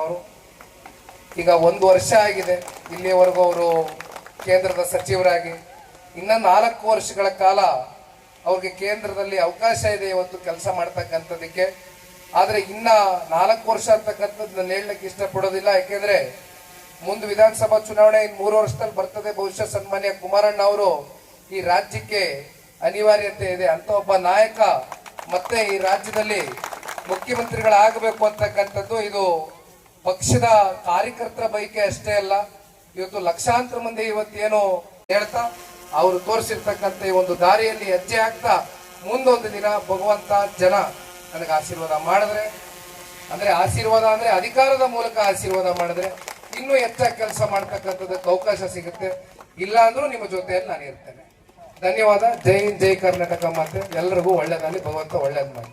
ಅವರು ಈಗ ಒಂದು ವರ್ಷ ಆಗಿದೆ, ಇಲ್ಲಿಯವರೆಗೂ ಅವರು ಕೇಂದ್ರದ ಸಚಿವರಾಗಿ. ಇನ್ನ ನಾಲ್ಕು ವರ್ಷಗಳ ಕಾಲ ಅವ್ರಿಗೆ ಕೇಂದ್ರದಲ್ಲಿ ಅವಕಾಶ ಇದೆ ಇವತ್ತು ಕೆಲಸ ಮಾಡ್ತಕ್ಕಂಥದ್ದಕ್ಕೆ. ಆದರೆ ಇನ್ನ ನಾಲ್ಕು ವರ್ಷ ಅಂತಕ್ಕಂಥದ್ದು ನಾನು ಹೇಳಲಿಕ್ಕೆ ಇಷ್ಟಪಡೋದಿಲ್ಲ. ಯಾಕೆಂದ್ರೆ ಮುಂದೆ ವಿಧಾನಸಭಾ ಚುನಾವಣೆ ಇನ್ನು ಮೂರು ವರ್ಷದಲ್ಲಿ ಬರ್ತದೆ. ಬಹುಶಃ ಸನ್ಮಾನ್ಯ ಕುಮಾರಣ್ಣ ಅವರು ಈ ರಾಜ್ಯಕ್ಕೆ ಅನಿವಾರ್ಯತೆ ಇದೆ. ಅಂತ ಒಬ್ಬ ನಾಯಕ ಮತ್ತೆ ಈ ರಾಜ್ಯದಲ್ಲಿ ಮುಖ್ಯಮಂತ್ರಿಗಳಾಗಬೇಕು ಅಂತಕ್ಕಂಥದ್ದು ಇದು ಪಕ್ಷದ ಕಾರ್ಯಕರ್ತರ ಬೈಕೆ ಅಷ್ಟೇ ಅಲ್ಲ, ಇವತ್ತು ಲಕ್ಷಾಂತರ ಮಂದಿ ಇವತ್ತೇನು ಹೇಳ್ತಾ, ಅವರು ತೋರಿಸಿರ್ತಕ್ಕಂಥ ಈ ಒಂದು ದಾರಿಯಲ್ಲಿ ಹೆಜ್ಜೆ ಹಾಕ್ತಾ, ಮುಂದೊಂದು ದಿನ ಭಗವಂತ ಜನ ನನಗೆ ಆಶೀರ್ವಾದ ಮಾಡಿದ್ರೆ, ಅಂದ್ರೆ ಆಶೀರ್ವಾದ ಅಂದ್ರೆ ಅಧಿಕಾರದ ಮೂಲಕ ಆಶೀರ್ವಾದ ಮಾಡಿದ್ರೆ ಇನ್ನೂ ಹೆಚ್ಚಾಗಿ ಕೆಲಸ ಮಾಡ್ತಕ್ಕಂಥದ್ದಕ್ಕೆ ಅವಕಾಶ ಸಿಗುತ್ತೆ. ಇಲ್ಲ ಅಂದ್ರೂ ನಿಮ್ಮ ಜೊತೆಯಲ್ಲಿ ನಾನು ಇರ್ತೇನೆ. ಧನ್ಯವಾದ. ಜೈ ಜೈ ಕರ್ನಾಟಕ ಮಾತೆ. ಎಲ್ರಿಗೂ ಒಳ್ಳೇದಾಗಲಿ. ಭಗವಂತ ಒಳ್ಳೇದು ಮಾಡಿ